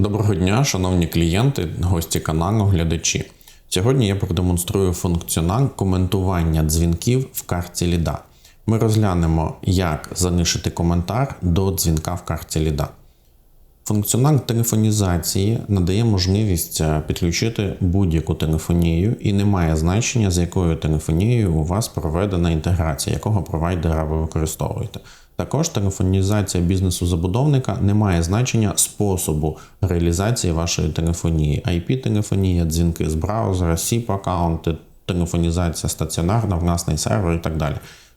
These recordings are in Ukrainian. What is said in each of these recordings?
Доброго дня, шановні клієнти, гості каналу, глядачі. Сьогодні я продемонструю функціонал коментування дзвінків в карті ліда. Ми розглянемо, як залишити коментар до дзвінка в карті ліда. Функціонал телефонізації надає можливість е, підключити будь-яку телефонію і не має значення, з якою телефонією у вас проведена інтеграція, якого провайдера ви використовуєте. Також телефонізація бізнесу забудовника не має значення способу реалізації вашої телефонії, IP-телефонія, дзвінки з браузера, SIP-аккаунти, телефонізація стаціонарна, власний сервер і так далі.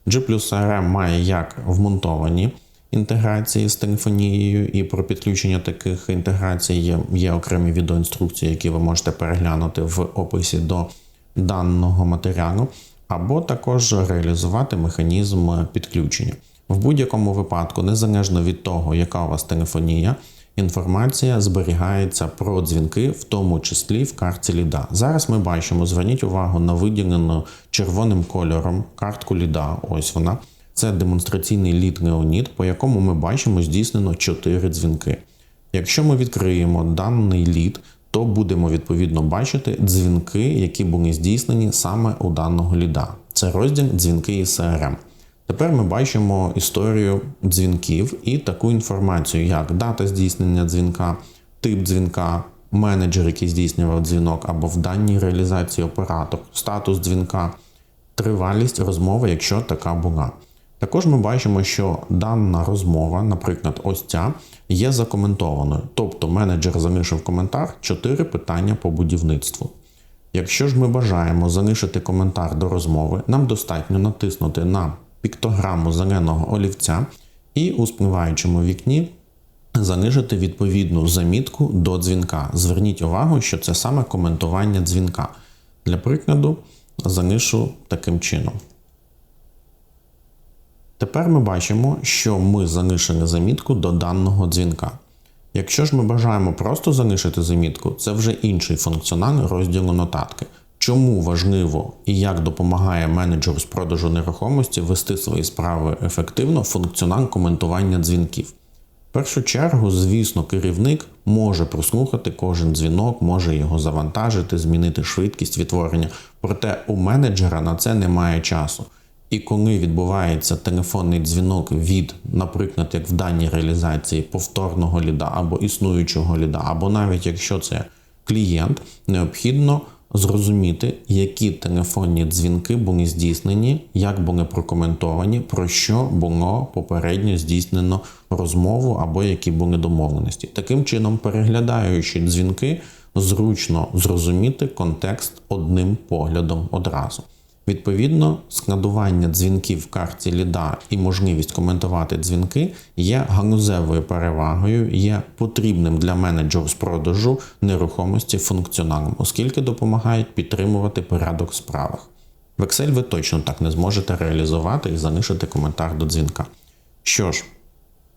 G CRM має як вмонтовані інтеграції з телефонією, і про підключення таких інтеграцій є, є окремі відеоінструкції, які ви можете переглянути в описі до даного матеріалу, або також реалізувати механізм підключення. В будь-якому випадку, незалежно від того, яка у вас телефонія, інформація зберігається про дзвінки, в тому числі в карті ліда. Зараз ми бачимо, зверніть увагу на виділену червоним кольором картку ліда. Ось вона. Це демонстраційний лід Leonid, по якому ми бачимо здійснено 4 дзвінки. Якщо ми відкриємо даний лід, то будемо відповідно бачити дзвінки, які були здійснені саме у даного ліда. Це розділ дзвінки із CRM. Тепер ми бачимо історію дзвінків і таку інформацію, як дата здійснення дзвінка, тип дзвінка, менеджер, який здійснював дзвінок, або в даній реалізації оператор, статус дзвінка, тривалість розмови, якщо така була. Також ми бачимо, що дана розмова, наприклад, ось ця, є закоментованою. Тобто менеджер залишив коментар 4 питання по будівництву. Якщо ж ми бажаємо залишити коментар до розмови, нам достатньо натиснути на піктограму зеленого олівця і у спливаючому вікні залишити відповідну замітку до дзвінка. Зверніть увагу, що це саме коментування дзвінка. Для прикладу, залишу таким чином. Тепер ми бачимо, що ми залишили замітку до даного дзвінка. Якщо ж ми бажаємо просто залишити замітку, це вже інший функціонал розділу нотатки. Чому важливо і як допомагає менеджеру з продажу нерухомості вести свої справи ефективно функціонал коментування дзвінків. В першу чергу, звісно, керівник може прослухати кожен дзвінок, може його завантажити, змінити швидкість відтворення, проте у менеджера на це немає часу. І коли відбувається телефонний дзвінок від, наприклад, як в даній реалізації повторного ліда або існуючого ліда, або навіть якщо це клієнт, необхідно зрозуміти, які телефонні дзвінки були здійснені, як були прокоментовані, про що було попередньо здійснено розмову або які були домовленості. Таким чином, переглядаючи дзвінки, зручно зрозуміти контекст одним поглядом одразу. Відповідно, складування дзвінків в карті ліда і можливість коментувати дзвінки є галузевою перевагою, є потрібним для менеджерів з продажу нерухомості функціоналом, оскільки допомагають підтримувати порядок в справах. В Excel ви точно так не зможете реалізувати і залишити коментар до дзвінка. Що ж,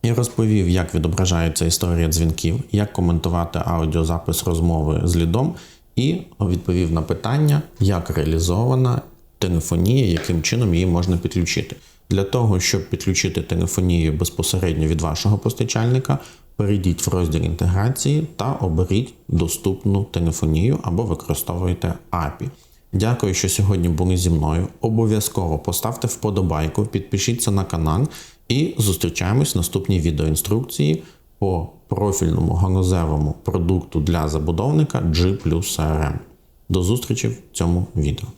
я розповів, як відображається історія дзвінків, як коментувати аудіозапис розмови з лідом, і відповів на питання, як реалізована телефонія, яким чином її можна підключити. Для того, щоб підключити телефонію безпосередньо від вашого постачальника, перейдіть в розділ інтеграції та оберіть доступну телефонію або використовуйте API. Дякую, що сьогодні були зі мною. Обов'язково поставте вподобайку, підпишіться на канал і зустрічаємось в наступній відеоінструкції по профільному галузевому продукту для забудовника G CRM. До зустрічі в цьому відео.